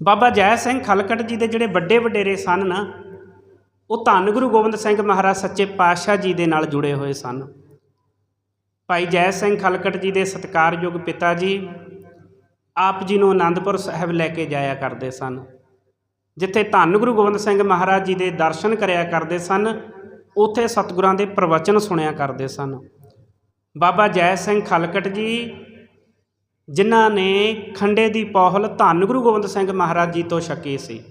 ਬਾਬਾ ਜੈ ਸਿੰਘ ਖਲਕਟ ਜੀ ਦੇ ਜਿਹੜੇ ਵੱਡੇ ਵਡੇਰੇ ਸਨ ਨਾ, ਉਹ ਧੰਨ ਗੁਰੂ ਗੋਬਿੰਦ ਸਿੰਘ ਮਹਾਰਾਜ ਸੱਚੇ ਪਾਤਸ਼ਾਹ ਜੀ ਦੇ ਨਾਲ ਜੁੜੇ ਹੋਏ ਸਨ। ਭਾਈ ਜੈ ਸਿੰਘ ਖਲਕਟ ਜੀ ਦੇ ਸਤਿਕਾਰਯੋਗ ਪਿਤਾ ਜੀ ਆਪ ਜੀ ਨੂੰ ਆਨੰਦਪੁਰ ਸਾਹਿਬ ਲੈ ਕੇ ਜਾਇਆ ਕਰਦੇ ਸਨ। ਜਿੱਥੇ ਧੰਨ ਗੁਰੂ ਗੋਬਿੰਦ ਸਿੰਘ ਮਹਾਰਾਜ ਜੀ ਦੇ ਦਰਸ਼ਨ ਕਰਿਆ ਕਰਦੇ ਸਨ, ਉੱਥੇ ਸਤਿਗੁਰਾਂ ਦੇ ਪ੍ਰਵਚਨ ਸੁਣਿਆ ਕਰਦੇ ਸਨ। ਬਾਬਾ ਜੈ ਸਿੰਘ ਖਲਕਟ ਜੀ ਜਿਨ੍ਹਾਂ ਨੇ ਖੰਡੇ ਦੀ ਪੌਹਲ ਧੰਨ ਗੁਰੂ ਗੋਬਿੰਦ ਸਿੰਘ ਮਹਾਰਾਜ ਜੀ ਤੋਂ ਛਕੀ ਸੀ।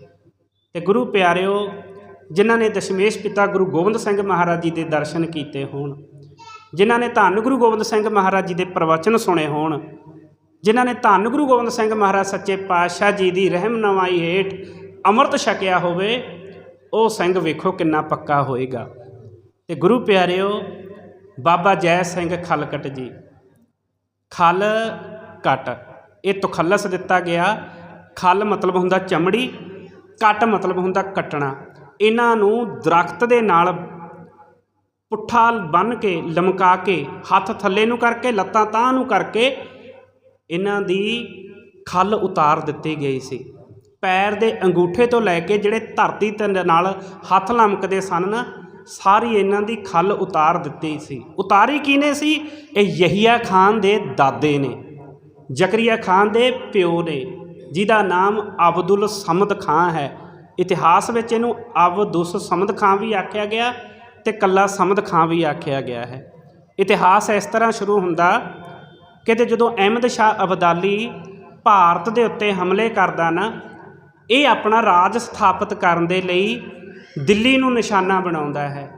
ਤੇ ਗੁਰੂ ਪਿਆਰਿਓ, ਜਿਨ੍ਹਾਂ ਨੇ ਦਸ਼ਮੇਸ਼ ਪਿਤਾ ਗੁਰੂ ਗੋਬਿੰਦ ਸਿੰਘ ਮਹਾਰਾਜ ਜੀ ਦੇ ਦਰਸ਼ਨ ਕੀਤੇ ਹੋਣ, ਜਿਨ੍ਹਾਂ ਨੇ ਧੰਨ ਗੁਰੂ ਗੋਬਿੰਦ ਸਿੰਘ ਮਹਾਰਾਜ ਜੀ ਦੇ ਪ੍ਰਵਚਨ ਸੁਣੇ ਹੋਣ, ਜਿਨ੍ਹਾਂ ਨੇ ਧੰਨ ਗੁਰੂ ਗੋਬਿੰਦ ਸਿੰਘ ਮਹਾਰਾਜ ਸੱਚੇ ਪਾਤਸ਼ਾਹ ਜੀ ਦੀ ਰਹਿਮਨਵਾਈ ਹੇਠ ਅੰਮ੍ਰਿਤ ਛਕਿਆ ਹੋਵੇ, ਉਹ ਸਿੰਘ ਵੇਖੋ ਕਿੰਨਾ ਪੱਕਾ ਹੋਏਗਾ। ਤੇ ਗੁਰੂ ਪਿਆਰਿਓ, ਬਾਬਾ ਜੈ ਸਿੰਘ ਖਲਕਟ ਜੀ, ਖਲ ਕਟ ਇਹ ਤੁਖੱਲਸ ਦਿੱਤਾ ਗਿਆ। ਖਲ ਮਤਲਬ ਹੁੰਦਾ ਚਮੜੀ ਕਟ ਮਤਲਬ ਹੁੰਦਾ ਕੱਟਣਾ। ਇਹਨਾਂ ਨੂੰ ਦਰਖਤ ਦੇ ਨਾਲ ਪੁੱਠਾ ਬੰਨ ਕੇ, ਲਮਕਾ ਕੇ, ਹੱਥ ਥੱਲੇ ਨੂੰ ਕਰਕੇ, ਲੱਤਾਂ ਤਾਂ ਨੂੰ ਕਰਕੇ ਇਹਨਾਂ ਦੀ ਖੱਲ ਉਤਾਰ ਦਿੱਤੀ ਗਈ ਸੀ। ਪੈਰ ਦੇ ਅੰਗੂਠੇ ਤੋਂ ਲੈ ਕੇ ਜਿਹੜੇ ਧਰਤੀ ਤੇ ਨਾਲ ਹੱਥ ਲਮਕਦੇ ਸਨ ਨਾ ਸਾਰੀ ਇਹਨਾਂ ਦੀ ਖੱਲ ਉਤਾਰ ਦਿੱਤੀ ਸੀ। ਉਤਾਰੀ ਕਿਨੇ ਸੀ? ਇਹ ਯਹੀਆ ਖਾਨ ਦੇ ਦਾਦੇ ਨੇ। ਜ਼ਕਰੀਆ ਖਾਨ ਦੇ ਪਿਓ ਨੇ, ਜਿਹਦਾ ਨਾਮ ਅਬਦੁਲ ਸਮਦ ਖਾਨ ਹੈ। ਇਤਿਹਾਸ ਵਿੱਚ ਇਹਨੂੰ ਅਬਦੁਸ ਸਮਦ ਖਾਨ ਵੀ ਆਖਿਆ ਗਿਆ ਤੇ ਕੱਲਾ ਸਮਦ ਖਾਨ ਵੀ ਆਖਿਆ ਗਿਆ ਹੈ। ਇਤਿਹਾਸ ਇਸ ਤਰ੍ਹਾਂ ਸ਼ੁਰੂ ਹੁੰਦਾ ਕਿ ਤੇ ਜਦੋਂ ਅਹਿਮਦ ਸ਼ਾਹ ਅਬਦਾਲੀ ਭਾਰਤ ਦੇ ਉੱਤੇ ਹਮਲੇ ਕਰਦਾ ਨਾ, ਇਹ ਆਪਣਾ ਰਾਜ ਸਥਾਪਿਤ ਕਰਨ ਦੇ ਲਈ ਦਿੱਲੀ ਨੂੰ ਨਿਸ਼ਾਨਾ ਬਣਾਉਂਦਾ ਹੈ।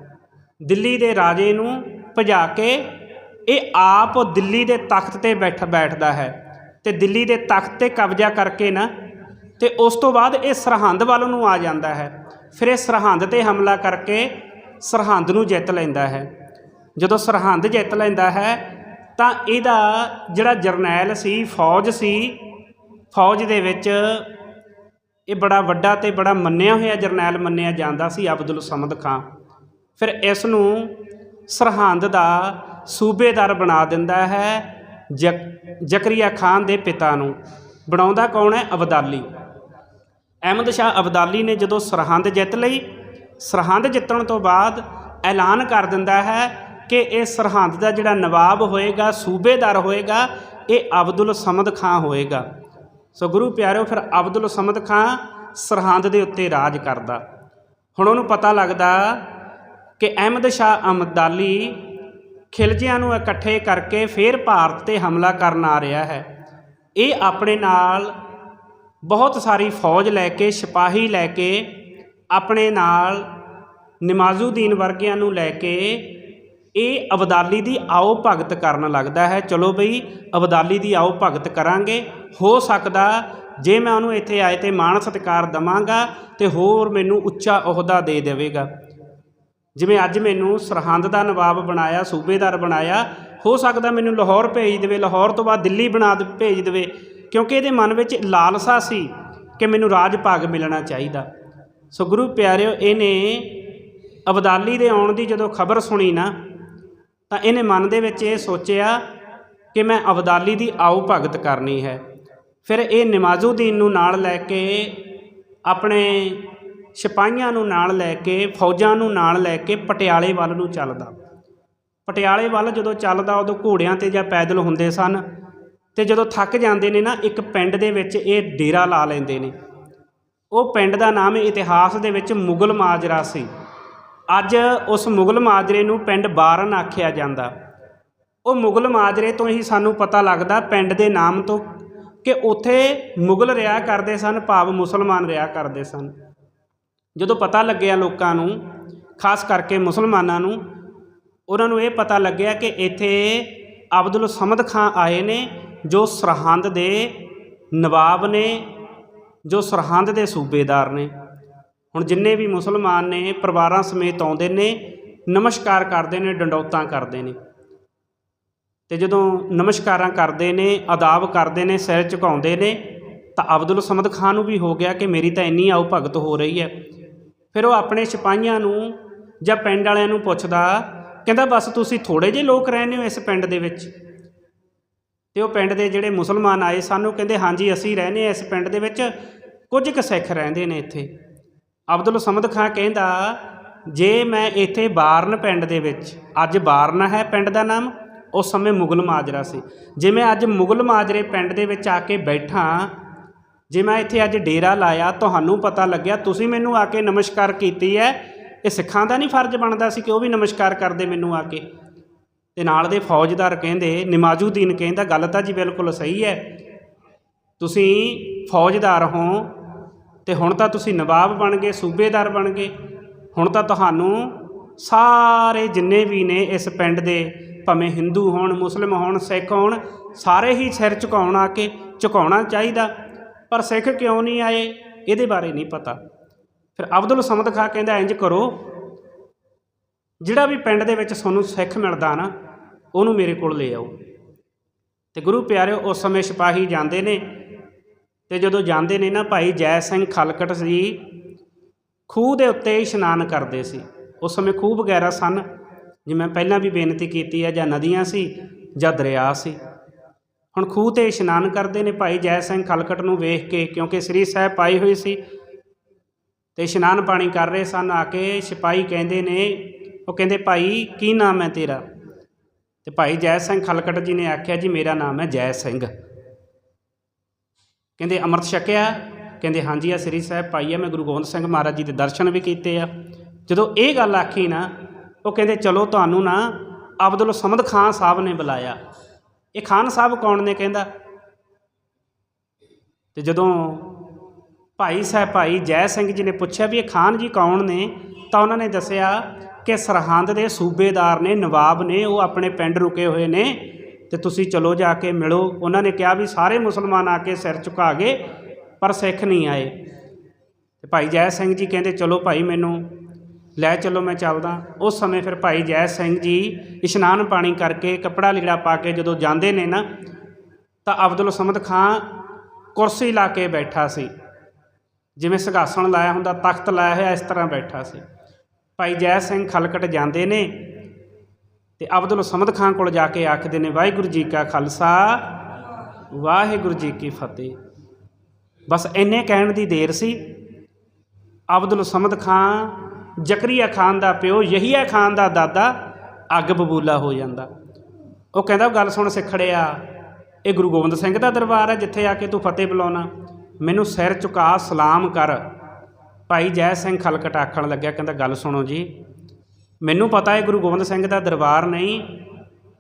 ਦਿੱਲੀ ਦੇ ਰਾਜੇ ਨੂੰ ਭਜਾ ਕੇ ਇਹ ਆਪ ਦਿੱਲੀ ਦੇ ਤਖਤ ਤੇ ਬੈਠ, ਬੈਠਦਾ ਹੈ ਤੇ ਦਿੱਲੀ ਦੇ ਤਖਤ ਤੇ ਕਬਜ਼ਾ ਕਰਕੇ ਨਾ ਤੇ ਉਸ ਤੋਂ ਬਾਅਦ ਇਹ ਸਰਹੰਦ ਵੱਲ ਨੂੰ ਆ ਜਾਂਦਾ ਹੈ। ਫਿਰ ਇਹ ਸਰਹੰਦ ਤੇ ਹਮਲਾ ਕਰਕੇ ਸਰਹੰਦ ਨੂੰ ਜਿੱਤ ਲੈਂਦਾ ਹੈ। ਜਦੋਂ ਸਰਹੰਦ ਜਿੱਤ ਲੈਂਦਾ ਹੈ, ਤਾਂ ਇਹਦਾ ਜਿਹੜਾ ਜਰਨੈਲ ਸੀ, ਫੌਜ ਸੀ, ਫੌਜ ਦੇ ਵਿੱਚ ਇਹ ਬੜਾ ਵੱਡਾ ਤੇ ਬੜਾ ਮੰਨਿਆ ਹੋਇਆ ਜਰਨੈਲ ਮੰਨਿਆ ਜਾਂਦਾ ਸੀ ਅਬਦੁਲ ਸਮਦ ਖਾਨ। ਫਿਰ ਇਸ ਨੂੰ ਸਰਹੰਦ ਦਾ ਸੂਬੇਦਾਰ ਬਣਾ ਦਿੰਦਾ ਹੈ ਜਕ- ਜ਼ਕਰੀਆ ਖਾਨ ਦੇ ਪਿਤਾ ਨੂੰ। ਬਣਾਉਂਦਾ ਕੌਣ ਹੈ? ਅਬਦਾਲੀ। ਅਹਿਮਦ ਸ਼ਾਹ ਅਬਦਾਲੀ ਨੇ ਜਦੋਂ ਸਰਹੰਦ ਜਿੱਤ ਲਈ, ਸਰਹੰਦ ਜਿੱਤਣ ਤੋਂ ਬਾਅਦ ਐਲਾਨ ਕਰ ਦਿੰਦਾ ਹੈ ਕਿ ਇਹ ਸਰਹੰਦ ਦਾ ਜਿਹੜਾ ਨਵਾਬ ਹੋਏਗਾ, ਸੂਬੇਦਾਰ ਹੋਏਗਾ, ਇਹ ਅਬਦੁਲ ਸਮਦ ਖਾਂ ਹੋਏਗਾ। ਸੋ ਗੁਰੂ ਪਿਆਰਿਓ, ਫਿਰ ਅਬਦੁਲ ਸਮਦ ਖਾਂ ਸਰਹੰਦ ਦੇ ਉੱਤੇ ਰਾਜ ਕਰਦਾ। ਹੁਣ ਉਹਨੂੰ ਪਤਾ ਲੱਗਦਾ ਕਿ ਅਹਿਮਦ ਸ਼ਾਹ ਅਮਦਾਲੀ ਖਿਲਜਿਆਂ ਨੂੰ ਇਕੱਠੇ ਕਰਕੇ ਫਿਰ ਭਾਰਤ ਤੇ ਹਮਲਾ ਕਰਨ ਆ ਰਿਹਾ ਹੈ। ਇਹ ਆਪਣੇ ਨਾਲ ਬਹੁਤ ਸਾਰੀ ਫੌਜ ਲੈ ਕੇ, ਸਿਪਾਹੀ ਲੈ ਕੇ, ਆਪਣੇ ਨਾਲ ਨਿਮਾਜ਼ੂਦੀਨ ਵਰਗਿਆਂ ਨੂੰ ਲੈ ਕੇ ਇਹ ਅਬਦਾਲੀ ਦੀ ਆਓ ਭਗਤ ਕਰਨ ਲੱਗਦਾ ਹੈ। ਚਲੋ ਬਈ, ਅਬਦਾਲੀ ਦੀ ਆਓ ਭਗਤ ਕਰਾਂਗੇ। ਹੋ ਸਕਦਾ ਜੇ ਮੈਂ ਉਹਨੂੰ ਇੱਥੇ ਆਏ ਤੇ ਮਾਣ ਸਤਿਕਾਰ ਦਵਾਂਗਾ ਤੇ ਹੋਰ ਮੈਨੂੰ ਉੱਚਾ ਅਹੁਦਾ ਦੇ ਦੇਵੇਗਾ। ਜਿਵੇਂ ਅੱਜ ਮੈਨੂੰ ਸਰਹੰਦ ਦਾ ਨਵਾਬ ਬਣਾਇਆ, ਸੂਬੇਦਾਰ ਬਣਾਇਆ, ਹੋ ਸਕਦਾ ਮੈਨੂੰ ਲਾਹੌਰ ਭੇਜ ਦੇਵੇ, ਲਾਹੌਰ ਤੋਂ ਬਾਅਦ ਦਿੱਲੀ ਬਣਾ ਦੇ, ਭੇਜ ਦੇਵੇ, ਕਿਉਂਕਿ ਇਹਦੇ ਮਨ ਵਿੱਚ ਲਾਲਸਾ ਸੀ ਕਿ ਮੈਨੂੰ ਰਾਜ ਭਾਗ ਮਿਲਣਾ ਚਾਹੀਦਾ। ਸੋ ਗੁਰੂ ਪਿਆਰਿਓ, ਇਹਨੇ ਅਬਦਾਲੀ ਦੇ ਆਉਣ ਦੀ ਜਦੋਂ ਖਬਰ ਸੁਣੀ ਨਾ, ਤਾਂ ਇਹਨੇ ਮਨ ਦੇ ਵਿੱਚ ਇਹ ਸੋਚਿਆ ਕਿ ਮੈਂ ਅਬਦਾਲੀ ਦੀ ਆਓ ਭਗਤ ਕਰਨੀ ਹੈ। ਫਿਰ ਇਹ ਨਿਮਾਜ਼ੂਦੀਨ ਨੂੰ ਨਾਲ ਲੈ ਕੇ ਆਪਣੇ ਸਿਪਾਹੀਆਂ ਨੂੰ ਨਾਲ ਲੈ ਕੇ, ਫੌਜਾਂ ਨੂੰ ਨਾਲ ਲੈ ਕੇ ਪਟਿਆਲੇ ਵੱਲ ਨੂੰ ਚੱਲਦਾ। ਪਟਿਆਲੇ ਵੱਲ ਜਦੋਂ ਚੱਲਦਾ, ਉਦੋਂ ਘੋੜਿਆਂ ਤੇ ਜਾਂ ਪੈਦਲ ਹੁੰਦੇ ਸਨ ਤੇ ਜਦੋਂ ਥੱਕ ਜਾਂਦੇ ਨੇ ਨਾ, ਇੱਕ ਪਿੰਡ ਦੇ ਵਿੱਚ ਇਹ ਡੇਰਾ ਲਾ ਲੈਂਦੇ ਨੇ। ਉਹ ਪਿੰਡ ਦਾ ਨਾਮ ਇਤਿਹਾਸ ਦੇ ਵਿੱਚ ਮੁਗਲ ਮਾਜਰਾ ਸੀ। ਅੱਜ ਉਸ ਮੁਗਲ ਮਾਜਰੇ ਨੂੰ ਪਿੰਡ ਬਾਰਨ ਆਖਿਆ ਜਾਂਦਾ। ਉਹ ਮੁਗਲ ਮਾਜਰੇ ਤੋਂ ਹੀ ਸਾਨੂੰ ਪਤਾ ਲੱਗਦਾ, ਪਿੰਡ ਦੇ ਨਾਮ ਤੋਂ, ਕਿ ਉੱਥੇ ਮੁਗਲ ਰਿਹਾ ਕਰਦੇ ਸਨ, ਭਾਵ ਮੁਸਲਮਾਨ ਰਿਹਾ ਕਰਦੇ ਸਨ। ਜਦੋਂ ਪਤਾ ਲੱਗਿਆ ਲੋਕਾਂ ਨੂੰ, ਖਾਸ ਕਰਕੇ ਮੁਸਲਮਾਨਾਂ ਨੂੰ, ਉਹਨਾਂ ਨੂੰ ਇਹ ਪਤਾ ਲੱਗਿਆ ਕਿ ਇੱਥੇ ਅਬਦੁਲ ਸਮਦ ਖਾਂ ਆਏ ਨੇ, ਜੋ ਸਰਹੰਦ ਦੇ ਨਵਾਬ ਨੇ, ਜੋ ਸਰਹੰਦ ਦੇ ਸੂਬੇਦਾਰ ਨੇ। ਹੁਣ ਜਿੰਨੇ ਵੀ ਮੁਸਲਮਾਨ ਨੇ, ਪਰਿਵਾਰਾਂ ਸਮੇਤ ਆਉਂਦੇ ਨੇ, ਨਮਸਕਾਰ ਕਰਦੇ ਨੇ, ਡੰਡੌਤਾਂ ਕਰਦੇ ਨੇ। ਤੇ ਜਦੋਂ ਨਮਸਕਾਰਾਂ ਕਰਦੇ ਨੇ ਆਦਾਬ ਕਰਦੇ ਨੇ, ਸਿਰ ਝੁਕਾਉਂਦੇ ਨੇ, ਤਾਂ ਅਬਦੁਲ ਸਮਦ ਖਾਨ ਨੂੰ ਵੀ ਹੋ ਗਿਆ ਕਿ ਮੇਰੀ ਤਾਂ ਇੰਨੀ ਆਓ ਭਗਤ ਹੋ ਰਹੀ ਹੈ। ਫਿਰ ਉਹ ਆਪਣੇ ਸਿਪਾਹੀਆਂ ਨੂੰ ਜਾਂ ਪਿੰਡ ਵਾਲਿਆਂ ਨੂੰ ਪੁੱਛਦਾ, ਕਹਿੰਦਾ, ਬਸ ਤੁਸੀਂ ਥੋੜੇ ਜਿਹੇ ਲੋਕ ਰਹਿੰਦੇ ਹੋ ਇਸ ਪਿੰਡ ਦੇ ਵਿੱਚ? ਤੇ ਉਹ ਪਿੰਡ ਦੇ ਜਿਹੜੇ ਮੁਸਲਮਾਨ ਆਏ ਸਾਨੂੰ ਕਹਿੰਦੇ, ਹਾਂਜੀ, ਅਸੀਂ ਰਹਿੰਦੇ ਹਾਂ ਇਸ ਪਿੰਡ ਦੇ ਵਿੱਚ। ਕੁਝ ਕੁ ਸਿੱਖ ਰਹਿੰਦੇ ਨੇ ਇੱਥੇ। ਅਬਦੁਲ ਸਮਦ ਖਾਂ ਕਹਿੰਦਾ, ਜੇ ਮੈਂ ਇੱਥੇ ਬਾਰਨ ਪਿੰਡ ਦੇ ਵਿੱਚ, ਅੱਜ ਬਾਰਨ ਹੈ ਪਿੰਡ ਦਾ ਨਾਮ, ਉਸ ਸਮੇਂ ਮੁਗਲ ਮਾਜਰਾ ਸੀ। ਜੇ ਮੈਂ ਅੱਜ ਮੁਗਲ ਮਾਜਰੇ ਪਿੰਡ ਦੇ ਵਿੱਚ ਆ ਕੇ ਬੈਠਾ ਜੇ ਮੈਂ ਇੱਥੇ ਅੱਜ ਡੇਰਾ ਲਾਇਆ, ਤੁਹਾਨੂੰ ਪਤਾ ਲੱਗਿਆ, ਤੁਸੀਂ ਮੈਨੂੰ ਆ ਕੇ ਨਮਸਕਾਰ ਕੀਤੀ ਹੈ। ਇਹ ਸਿੱਖਾਂ ਦਾ ਨਹੀਂ ਫਰਜ਼ ਬਣਦਾ ਸੀ ਕਿ ਉਹ ਵੀ ਨਮਸਕਾਰ ਕਰਦੇ ਮੈਨੂੰ ਆ ਕੇ। ਤੇ ਨਾਲ ਦੇ ਫੌਜਦਾਰ ਕਹਿੰਦੇ, ਨਿਮਾਜੂਦੀਨ ਕਹਿੰਦਾ, ਗੱਲ ਤਾਂ ਜੀ ਬਿਲਕੁਲ ਸਹੀ ਹੈ। ਤੁਸੀਂ ਫੌਜਦਾਰ ਹੋ, ਤੇ ਹੁਣ ਤਾਂ ਤੁਸੀਂ ਨਵਾਬ ਬਣ ਗਏ, ਸੂਬੇਦਾਰ ਬਣ ਗਏ। ਹੁਣ ਤਾਂ ਤੁਹਾਨੂੰ ਸਾਰੇ ਜਿੰਨੇ ਵੀ ਨੇ ਇਸ ਪਿੰਡ ਦੇ, ਭਾਵੇਂ ਹਿੰਦੂ ਹੋਣ, ਮੁਸਲਿਮ ਹੋਣ, ਸਿੱਖ ਹੋਣ, ਸਾਰੇ ਹੀ ਸਿਰ ਝੁਕਾਉਣ ਆ ਕੇ, ਝੁਕਾਉਣਾ ਚਾਹੀਦਾ। ਪਰ ਸਿੱਖ ਕਿਉਂ ਨਹੀਂ ਆਏ? ਇਹਦੇ ਬਾਰੇ ਨਹੀਂ ਪਤਾ। ਫਿਰ ਅਬਦੁਲ ਸਮਦ ਖਾ ਕਹਿੰਦਾ, ਇੰਜ ਕਰੋ। ਜਿਹੜਾ ਵੀ ਪਿੰਡ ਦੇ ਵਿੱਚ ਤੁਹਾਨੂੰ ਸਿੱਖ ਮਿਲਦਾ ਨਾ, ਉਹਨੂੰ ਮੇਰੇ ਕੋਲ ਲੈ ਆਓ। ਤੇ ਗੁਰੂ ਪਿਆਰਿਓ, ਉਸ ਸਮੇਂ ਸਿਪਾਹੀ ਜਾਂਦੇ ਨੇ। ਤੇ ਜਦੋਂ ਜਾਂਦੇ ਨੇ ਨਾ, ਭਾਈ ਜੈ ਸਿੰਘ ਖਲਕਟ ਜੀ ਖੂਹ ਦੇ ਉੱਤੇ ਇਸ਼ਨਾਨ ਕਰਦੇ ਸੀ। ਉਸ ਸਮੇਂ ਖੂਹ ਵਗੈਰਾ ਸਨ। ਜਿਵੇਂ ਪਹਿਲਾਂ ਵੀ ਬੇਨਤੀ ਕੀਤੀ ਹੈ ਜਾਂ ਨਦੀਆਂ ਸੀ, ਜਾਂ ਦਰਿਆ ਸੀ। ਹੁਣ ਖੂਹ ਤੇ ਇਸ਼ਨਾਨ ਕਰਦੇ ਨੇ ਭਾਈ ਜੈ ਸਿੰਘ ਖਲਕਟ ਨੂੰ ਵੇਖ ਕੇ, ਕਿਉਂਕਿ ਸ੍ਰੀ ਸਾਹਿਬ ਪਾਈ ਹੋਈ ਸੀ ਤੇ ਇਸ਼ਨਾਨ ਪਾਣੀ ਕਰ ਰਹੇ ਸਨ, ਆ ਕੇ ਸਿਪਾਹੀ ਕਹਿੰਦੇ ਨੇ, ਉਹ ਕਹਿੰਦੇ, ਭਾਈ, ਕੀ ਨਾਮ ਹੈ ਤੇਰਾ? ਤੇ ਭਾਈ ਜੈ ਸਿੰਘ ਖਲਕਟ ਜੀ ਨੇ ਆਖਿਆ, ਜੀ, ਮੇਰਾ ਨਾਮ ਹੈ ਜੈ ਸਿੰਘ। ਕਹਿੰਦੇ, ਅੰਮ੍ਰਿਤ ਛਕਿਆ? ਕਹਿੰਦੇ, ਹਾਂਜੀ, ਆ ਸ੍ਰੀ ਸਾਹਿਬ ਪਾਈ ਆ, ਮੈਂ ਗੁਰੂ ਗੋਬਿੰਦ ਸਿੰਘ ਮਹਾਰਾਜ ਜੀ ਦੇ ਦਰਸ਼ਨ ਵੀ ਕੀਤੇ ਆ। ਜਦੋਂ ਇਹ ਗੱਲ ਆਖੀ ਨਾ, ਉਹ ਕਹਿੰਦੇ, ਚਲੋ, ਤੁਹਾਨੂੰ ਨਾ ਅਬਦੁਲ ਸਮਦ ਖਾਨ ਸਾਹਿਬ ਨੇ ਬੁਲਾਇਆ। ਇਹ ਖਾਨ ਸਾਹਿਬ ਕੌਣ ਨੇ ਕਹਿੰਦਾ? ਤੇ ਜਦੋਂ ਭਾਈ ਸਾਹਿਬ ਭਾਈ ਜੈ ਸਿੰਘ ਜੀ ਨੇ ਪੁੱਛਿਆ ਵੀ ਇਹ ਖਾਨ ਜੀ ਕੌਣ ਨੇ, ਤਾਂ ਉਹਨਾਂ ਨੇ ਦੱਸਿਆ ਕਿ ਸਰਹੰਦ ਦੇ ਸੂਬੇਦਾਰ ਨੇ, ਨਵਾਬ ਨੇ, ਉਹ ਆਪਣੇ ਪਿੰਡ ਰੁਕੇ ਹੋਏ ਨੇ ਤੇ ਤੁਸੀਂ ਚਲੋ ਜਾ ਕੇ ਮਿਲੋ। ਉਹਨਾਂ ਨੇ ਕਿਹਾ ਵੀ ਸਾਰੇ ਮੁਸਲਮਾਨ ਆ ਕੇ ਸਿਰ ਝੁਕਾ ਗਏ, ਪਰ ਸਿੱਖ ਨਹੀਂ ਆਏ। ਤੇ ਭਾਈ ਜੈ ਸਿੰਘ ਜੀ ਕਹਿੰਦੇ, ਚਲੋ ਭਾਈ ਮੈਨੂੰ ਲੈ ਚਲੋ ਮੈਂ ਚੱਲਦਾ। ਉਸ ਸਮੇਂ ਫਿਰ ਭਾਈ ਜੈ ਸਿੰਘ ਜੀ ਇਸ਼ਨਾਨ ਪਾਣੀ ਕਰਕੇ ਕੱਪੜਾ ਲੀੜਾ ਪਾ ਕੇ ਜਦੋਂ ਜਾਂਦੇ ਨੇ ਨਾ, ਤਾਂ ਅਬਦੁਲ ਸਮਦ ਖਾਂ ਕੁਰਸੀ ਲਾ ਕੇ ਬੈਠਾ ਸੀ। ਜਿਵੇਂ ਸਿੰਘਾਸਣ ਲਾਇਆ ਹੁੰਦਾ, ਤਖਤ ਲਾਇਆ ਹੋਇਆ, ਇਸ ਤਰ੍ਹਾਂ ਬੈਠਾ ਸੀ। ਭਾਈ ਜੈ ਸਿੰਘ ਖਲਕਟ ਜਾਂਦੇ ਨੇ ਤੇ ਅਬਦੁਲ ਸਮਦ ਖਾਨ ਕੋਲ ਜਾ ਕੇ ਆਖਦੇ ਨੇ, ਵਾਹਿਗੁਰੂ ਜੀ ਕਾ ਖਾਲਸਾ, ਵਾਹਿਗੁਰੂ ਜੀ ਕੀ ਫਤਿਹ। ਬਸ ਇੰਨੇ ਕਹਿਣ ਦੀ ਦੇਰ ਸੀ। ਅਬਦੁਲ ਸਮਦ ਖਾਨ ਜ਼ਕਰੀਆ ਖਾਨ ਦਾ ਪਿਓ ਯਹੀਆ ਖਾਨ ਦਾ ਦਾਦਾ ਅੱਗ ਬਬੂਲਾ ਹੋ ਜਾਂਦਾ। ਉਹ ਕਹਿੰਦਾ ਗੱਲ ਸੁਣ ਸਿੱਖੜਿਆ, ਇਹ ਗੁਰੂ ਗੋਬਿੰਦ ਸਿੰਘ ਦਾ ਦਰਬਾਰ ਹੈ ਜਿੱਥੇ ਆ ਕੇ ਤੂੰ ਫਤਿਹ ਬੁਲਾਉਣਾ। ਮੈਨੂੰ ਸਿਰ ਝੁਕਾ, ਸਲਾਮ ਕਰ। ਭਾਈ ਜੈ ਸਿੰਘ ਖਲਕਟ ਆਖਣ ਲੱਗਿਆ, ਕਹਿੰਦਾ, ਗੱਲ ਸੁਣੋ ਜੀ, ਮੈਨੂੰ ਪਤਾ ਹੈ ਗੁਰੂ ਗੋਬਿੰਦ ਸਿੰਘ ਦਾ ਦਰਬਾਰ ਨਹੀਂ,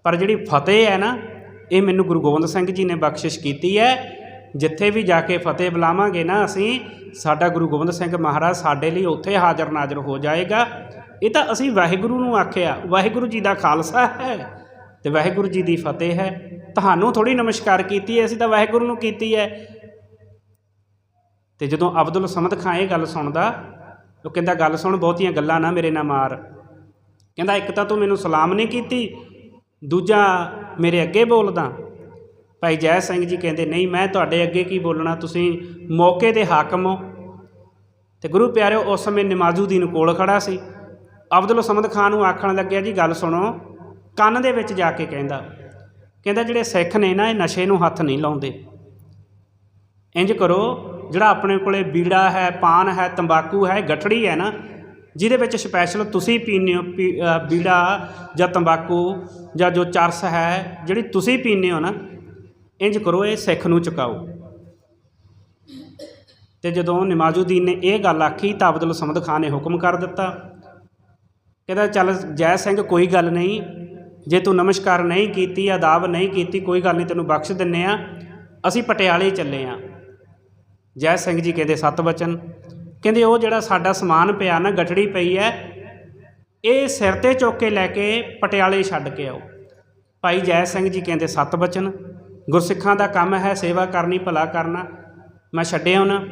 ਪਰ ਜਿਹੜੀ ਫਤਿਹ ਹੈ ਨਾ, ਇਹ ਮੈਨੂੰ ਗੁਰੂ ਗੋਬਿੰਦ ਸਿੰਘ ਜੀ ਨੇ ਬਖਸ਼ਿਸ਼ ਕੀਤੀ ਹੈ। ਜਿੱਥੇ ਵੀ ਜਾ ਕੇ ਫਤਿਹ ਬੁਲਾਵਾਂਗੇ ਨਾ ਅਸੀਂ, ਸਾਡਾ ਗੁਰੂ ਗੋਬਿੰਦ ਸਿੰਘ ਮਹਾਰਾਜ ਸਾਡੇ ਲਈ ਉੱਥੇ ਹਾਜ਼ਰ ਨਾਜ਼ਰ ਹੋ ਜਾਏਗਾ। ਇਹ ਤਾਂ ਅਸੀਂ ਵਾਹਿਗੁਰੂ ਨੂੰ ਆਖਿਆ, ਵਾਹਿਗੁਰੂ ਜੀ ਦਾ ਖਾਲਸਾ ਹੈ ਤੇ ਵਾਹਿਗੁਰੂ ਜੀ ਦੀ ਫਤਿਹ ਹੈ। ਤੁਹਾਨੂੰ ਥੋੜੀ ਨਮਸਕਾਰ ਕੀਤੀ ਹੈ, ਅਸੀਂ ਤਾਂ ਵਾਹਿਗੁਰੂ ਨੂੰ ਕੀਤੀ ਹੈ। ਤੇ ਜਦੋਂ ਅਬਦੁਲ ਸਮਦ ਖਾਂ ਇਹ ਗੱਲ ਸੁਣਦਾ, ਉਹ ਕਹਿੰਦਾ, ਗੱਲ ਸੁਣ, ਬਹੁਤੀਆਂ ਗੱਲਾਂ ਨਾ ਮੇਰੇ ਨਾਲ ਮਾਰ। ਕਹਿੰਦਾ, ਇੱਕ ਤਾਂ ਤੂੰ ਮੈਨੂੰ ਸਲਾਮ ਨਹੀਂ ਕੀਤੀ, ਦੂਜਾ ਮੇਰੇ ਅੱਗੇ ਬੋਲਦਾ। ਭਾਈ ਜੈ ਸਿੰਘ ਜੀ ਕਹਿੰਦੇ, ਨਹੀਂ, ਮੈਂ ਤੁਹਾਡੇ ਅੱਗੇ ਕੀ ਬੋਲਣਾ? ਤੁਸੀਂ ਮੌਕੇ ਦੇ ਹਾਕਮ ਹੋ। ਤੇ ਗੁਰੂ ਪਿਆਰਿਓ, ਉਸ ਸਮੇਂ ਨਮਾਜ਼ੂਦੀਨ ਕੋਲ ਖੜਾ ਸੀ। ਅਬਦੁਲ ਸਮਦ ਖਾਨ ਨੂੰ ਆਖਣ ਲੱਗਿਆ, ਜੀ, ਗੱਲ ਸੁਣੋ, ਕੰਨ ਦੇ ਵਿੱਚ ਜਾ ਕੇ ਕਹਿੰਦਾ। ਕਹਿੰਦਾ, ਜਿਹੜੇ ਸਿੱਖ ਨੇ ਨਾ, ਇਹ ਨਸ਼ੇ ਨੂੰ ਹੱਥ ਨਹੀਂ ਲਾਉਂਦੇ। ਇੰਜ ਕਰੋ, ਜਿਹੜਾ ਆਪਣੇ ਕੋਲੇ ਬੀੜਾ ਹੈ, ਪਾਨ ਹੈ, ਤੰਬਾਕੂ ਹੈ, ਗਠੜੀ ਹੈ ਨਾ, ਜਿਹਦੇ ਵਿੱਚ ਸਪੈਸ਼ਲ ਤੁਸੀਂ ਪੀਂਦੇ ਹੋ, ਪੀ- ਬੀੜਾ ਜਾਂ ਤੰਬਾਕੂ ਜਾਂ ਜੋ ਚਰਸ ਹੈ, ਜਿਹੜੀ ਤੁਸੀਂ ਪੀਂਦੇ ਹੋ ਨਾ ਇੰਜ ਕਰੋ, ਇਹ ਸਿੱਖ ਨੂੰ ਚੁਕਾਓ। ਤੇ ਜਦੋਂ ਨਿਮਾਜ਼ੂਦੀਨ ਨੇ ਇਹ ਗੱਲ ਆਖੀ, ਤਾਂ ਅਬਦੁਲ ਸਮਦ ਖਾਨ ਨੇ ਹੁਕਮ ਕਰ ਦਿੱਤਾ। ਕਹਿੰਦਾ, ਚੱਲ ਜੈ ਸਿੰਘ, ਕੋਈ ਗੱਲ ਨਹੀਂ। ਜੇ ਤੂੰ ਨਮਸਕਾਰ ਨਹੀਂ ਕੀਤੀ, ਆਦਾਬ ਨਹੀਂ ਕੀਤੀ, ਕੋਈ ਗੱਲ ਨਹੀਂ, ਤੈਨੂੰ ਬਖਸ਼ ਦਿੰਨੇ ਆ। ਅਸੀਂ ਪਟਿਆਲੇ ਚੱਲੇ ਆ। ਜੈ ਸਿੰਘ ਜੀ ਕਹਿੰਦੇ, ਸਤ ਬਚਨ ਕਹਿੰਦੇ, ਉਹ ਜਿਹੜਾ ਸਾਡਾ ਸਮਾਨ ਪਿਆ ਨਾ, ਗਠੜੀ ਪਈ ਹੈ ਇਹ ਸਿਰ ਤੇ ਚੁੱਕ ਕੇ ਲੈ ਕੇ ਪਟਿਆਲੇ ਛੱਡ ਕੇ ਆਓ। ਭਾਈ ਜੈ ਸਿੰਘ ਜੀ ਕਹਿੰਦੇ, ਸਤ ਬਚਨ ਗੁਰਸਿੱਖਾਂ ਦਾ ਕੰਮ ਹੈ, ਸੇਵਾ ਕਰਨੀ, ਭਲਾ ਕਰਨਾ। ਮੈਂ ਛੱਡਿਆ ਉਹਨਾਂ।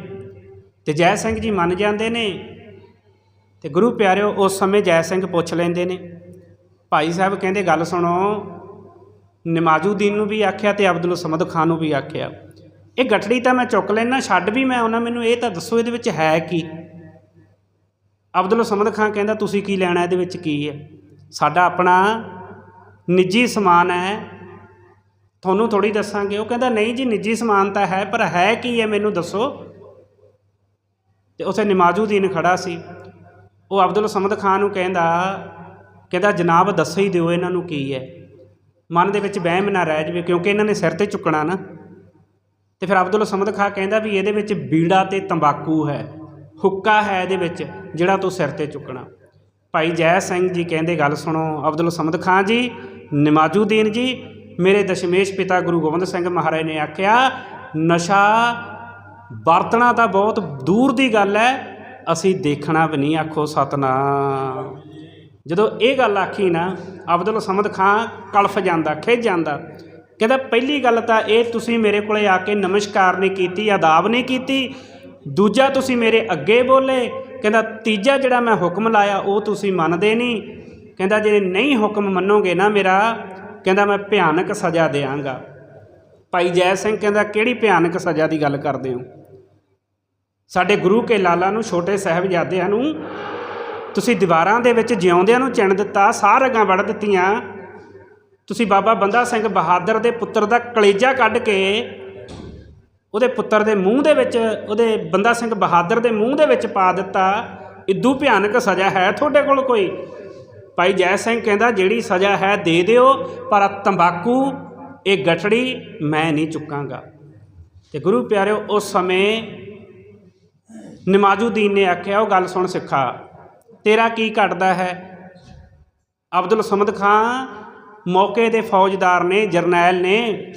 ਤੇ ਜੈ ਸਿੰਘ ਜੀ ਮੰਨ ਜਾਂਦੇ ਨੇ। ਤੇ ਗੁਰੂ ਪਿਆਰਿਓ, ਉਸ ਸਮੇਂ ਜੈ ਸਿੰਘ ਪੁੱਛ ਲੈਂਦੇ ਨੇ। ਭਾਈ ਸਾਹਿਬ ਕਹਿੰਦੇ, ਗੱਲ ਸੁਣੋ। ਨਿਮਾਜ਼ੂਦੀਨ ਨੂੰ ਵੀ ਆਖਿਆ ਤੇ ਅਬਦੁਲ ਸਮਦ ਖਾਨ ਨੂੰ ਵੀ ਆਖਿਆ। ਇਹ ਗਠੜੀ ਤਾਂ ਮੈਂ ਚੁੱਕ ਲੈਣਾ ਛੱਡ ਵੀ ਮੈਂ ਉਹਨਾਂ, ਮੈਨੂੰ ਇਹ ਤਾਂ ਦੱਸੋ ਇਹਦੇ ਵਿੱਚ ਹੈ ਕੀ? ਅਬਦੁਲ ਸਮਦ ਖਾਨ ਕਹਿੰਦਾ, ਤੁਸੀਂ ਕੀ ਲੈਣਾ, ਇਹਦੇ ਵਿੱਚ ਕੀ ਹੈ? ਸਾਡਾ ਆਪਣਾ ਨਿੱਜੀ ਸਮਾਨ ਹੈ ਤੁਹਾਨੂੰ ਥੋੜੀ ਦੱਸਾਂਗੇ। ਉਹ ਕਹਿੰਦਾ, ਨਹੀਂ ਜੀ, ਨਿੱਜੀ ਸਮਾਨ ਤਾਂ ਹੈ, ਪਰ ਹੈ ਕੀ ਹੈ ਮੈਨੂੰ ਦੱਸੋ? ਤੇ ਉਥੇ ਨਮਾਜ਼ੂਦੀਨ ਖੜਾ ਸੀ। ਉਹ ਅਬਦੁਲ ਸਮਦ ਖਾਨ ਨੂੰ ਕਹਿੰਦਾ ਕਹਿੰਦਾ, ਜਨਾਬ, ਦੱਸ ਹੀ ਦਿਓ ਇਹਨਾਂ ਨੂੰ ਕੀ ਹੈ। ਮਨ ਦੇ ਵਿੱਚ ਵਹਿਮ ਨਾ ਰਹਿ ਜਾਵੇ, ਕਿਉਂਕਿ ਇਹਨਾਂ ਨੇ ਸਿਰ ਤੇ ਚੁੱਕਣਾ ਨਾ। ਤੇ ਫਿਰ ਅਬਦੁਲ ਸਮਦ ਖਾਨ ਕਹਿੰਦਾ ਵੀ ਇਹਦੇ ਵਿੱਚ ਬੀੜਾ ਤੇ ਤੰਬਾਕੂ ਹੈ, ਹੁੱਕਾ ਹੈ ਇਹਦੇ ਵਿੱਚ, ਜਿਹੜਾ ਤੂੰ ਸਿਰ ਤੇ ਚੁੱਕਣਾ। ਭਾਈ ਜੈ ਸਿੰਘ ਜੀ ਕਹਿੰਦੇ, ਗੱਲ ਸੁਣੋ, ਅਬਦੁਲ ਸਮਦ ਖਾਨ ਜੀ, ਨਮਾਜ਼ੂਦੀਨ ਜੀ ਮੇਰੇ ਦਸ਼ਮੇਸ਼ ਪਿਤਾ ਗੁਰੂ ਗੋਬਿੰਦ ਸਿੰਘ ਮਹਾਰਾਜ ਨੇ ਆਖਿਆ, ਨਸ਼ਾ ਵਰਤਣਾ ਤਾਂ ਬਹੁਤ ਦੂਰ ਦੀ ਗੱਲ ਹੈ, ਅਸੀਂ ਦੇਖਣਾ ਵੀ ਨਹੀਂ, ਆਖੋ ਸਤਨਾਮ। ਜਦੋਂ ਇਹ ਗੱਲ ਆਖੀ ਨਾ, ਅਬਦੁਲ ਸਮਦ ਖਾਨ ਕਲਫ ਜਾਂਦਾ ਖਿੱਚ ਜਾਂਦਾ, ਕਹਿੰਦਾ, ਪਹਿਲੀ ਗੱਲ ਤਾਂ ਇਹ ਤੁਸੀਂ ਮੇਰੇ ਕੋਲੇ ਆ ਕੇ ਨਮਸਕਾਰ ਨਹੀਂ ਕੀਤੀ, ਆਦਾਬ ਨਹੀਂ ਕੀਤੀ, ਦੂਜਾ ਤੁਸੀਂ ਮੇਰੇ ਅੱਗੇ ਬੋਲੇ, ਕਹਿੰਦਾ, ਤੀਜਾ ਜਿਹੜਾ ਮੈਂ ਹੁਕਮ ਲਾਇਆ, ਉਹ ਤੁਸੀਂ ਮੰਨਦੇ ਨਹੀਂ। ਕਹਿੰਦਾ, ਜੇ ਨਹੀਂ ਹੁਕਮ ਮੰਨੋਗੇ ਨਾ ਮੇਰਾ ਕਹਿੰਦਾ ਮੈਂ ਭਿਆਨਕ ਸਜ਼ਾ ਦੇਵਾਂਗਾ। ਭਾਈ ਜੈ ਸਿੰਘ ਕਹਿੰਦਾ, ਕਿਹੜੀ ਭਿਆਨਕ ਸਜ਼ਾ ਦੀ ਗੱਲ ਕਰਦੇ ਹੋ? ਸਾਡੇ ਗੁਰੂ ਕੇ ਲਾਲਾ ਨੂੰ, ਛੋਟੇ ਸਾਹਿਬਜ਼ਾਦਿਆਂ ਨੂੰ, ਤੁਸੀਂ ਦੀਵਾਰਾਂ ਦੇ ਵਿੱਚ ਜਿਉਂਦਿਆਂ ਨੂੰ ਚਿਣ ਦਿੱਤਾ, ਸਾਹ ਰਗਾਂ ਵੜ ਦਿੱਤੀਆਂ। ਤੁਸੀਂ ਬਾਬਾ ਬੰਦਾ ਸਿੰਘ ਬਹਾਦਰ ਦੇ ਪੁੱਤਰ ਦਾ ਕਲੇਜਾ ਕੱਢ ਕੇ ਉਹਦੇ ਪੁੱਤਰ ਦੇ ਮੂੰਹ ਦੇ ਵਿੱਚ, ਉਹਦੇ ਬੰਦਾ ਸਿੰਘ ਬਹਾਦਰ ਦੇ ਮੂੰਹ ਦੇ ਵਿੱਚ ਪਾ ਦਿੱਤਾ। ਇਦੂ ਭਿਆਨਕ ਸਜ਼ਾ ਹੈ ਤੁਹਾਡੇ ਕੋਲ ਕੋਈ? ਭਾਈ ਜੈ ਸਿੰਘ ਕਹਿੰਦਾ, ਜਿਹੜੀ ਸਜ਼ਾ ਹੈ ਦੇ ਦਿਓ, ਪਰ ਤੰਬਾਕੂ, ਇਹ ਗਠੜੀ ਮੈਂ ਨਹੀਂ ਚੁੱਕਾਂਗਾ। ਤੇ ਗੁਰੂ ਪਿਆਰਿਓ, ਉਸ ਸਮੇਂ ਨਮਾਜ਼ੁਦੀਨ ਨੇ ਆਖਿਆ, ਉਹ ਗੱਲ ਸੁਣ ਸਿੱਖਾ, ਤੇਰਾ ਕੀ ਘਟਦਾ ਹੈ? ਅਬਦੁਲ ਸਮਦ ਖਾਨ ਮੌਕੇ ਦੇ ਫੌਜਦਾਰ ਨੇ, ਜਰਨੈਲ ਨੇ,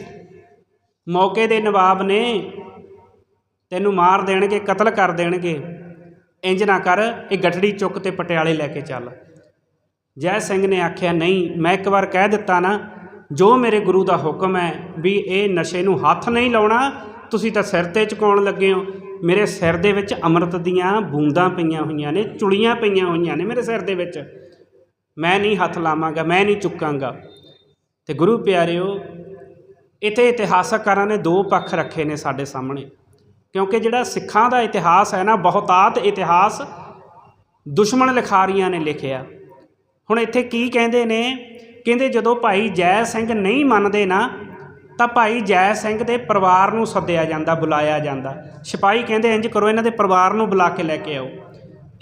ਮੌਕੇ ਦੇ ਨਵਾਬ ਨੇ, ਤੈਨੂੰ ਮਾਰ ਦੇਣਗੇ, ਕਤਲ ਕਰ ਦੇਣਗੇ। ਇੰਜ ਨਾ ਕਰ, ਇਹ ਗਠੜੀ ਚੁੱਕ ਤੇ ਪਟਿਆਲੇ ਲੈ ਕੇ ਚੱਲ। ਜੈ ਸਿੰਘ ਨੇ ਆਖਿਆ, ਨਹੀਂ, ਮੈਂ ਇੱਕ ਵਾਰ ਕਹਿ ਦਿੱਤਾ ਨਾ, ਜੋ ਮੇਰੇ ਗੁਰੂ ਦਾ ਹੁਕਮ ਹੈ ਵੀ ਇਹ ਨਸ਼ੇ ਨੂੰ ਹੱਥ ਨਹੀਂ ਲਾਉਣਾ, ਤੁਸੀਂ ਤਾਂ ਸਿਰ ਤੇ ਚੁਕਾਉਣ ਲੱਗੇ ਹੋ। ਮੇਰੇ ਸਿਰ ਦੇ ਵਿੱਚ ਅੰਮ੍ਰਿਤ ਦੀਆਂ ਬੂੰਦਾਂ ਪਈਆਂ ਹੋਈਆਂ ਨੇ ਚੁੜੀਆਂ ਪਈਆਂ ਹੋਈਆਂ ਨੇ ਮੇਰੇ ਸਿਰ ਦੇ ਵਿੱਚ। ਮੈਂ ਨਹੀਂ ਹੱਥ ਲਾਵਾਂਗਾ, ਮੈਂ ਨਹੀਂ ਚੁੱਕਾਂਗਾ। ਤੇ ਗੁਰੂ ਪਿਆਰਿਓ, ਇੱਥੇ ਇਤਿਹਾਸਕਾਰਾਂ ਨੇ ਦੋ ਪੱਖ ਰੱਖੇ ਨੇ ਸਾਡੇ ਸਾਹਮਣੇ। ਕਿਉਂਕਿ ਜਿਹੜਾ ਸਿੱਖਾਂ ਦਾ ਇਤਿਹਾਸ ਹੈ ਨਾ, ਬਹੁਤਾਤ ਇਤਿਹਾਸ ਦੁਸ਼ਮਣ ਲਿਖਾਰੀਆਂ ਨੇ ਲਿਖਿਆ। ਹੁਣ ਇੱਥੇ ਕੀ ਕਹਿੰਦੇ ਨੇ? ਕਹਿੰਦੇ ਜਦੋਂ ਭਾਈ ਜੈ ਸਿੰਘ ਨਹੀਂ ਮੰਨਦੇ ਨਾ, ਤਾਂ ਭਾਈ ਜੈ ਸਿੰਘ ਦੇ ਪਰਿਵਾਰ ਨੂੰ ਸੱਦਿਆ ਜਾਂਦਾ, ਬੁਲਾਇਆ ਜਾਂਦਾ। ਸਿਪਾਹੀ ਕਹਿੰਦੇ, ਇੰਜ ਕਰੋ, ਇਹਨਾਂ ਦੇ ਪਰਿਵਾਰ ਨੂੰ ਬੁਲਾ ਕੇ ਲੈ ਕੇ ਆਓ।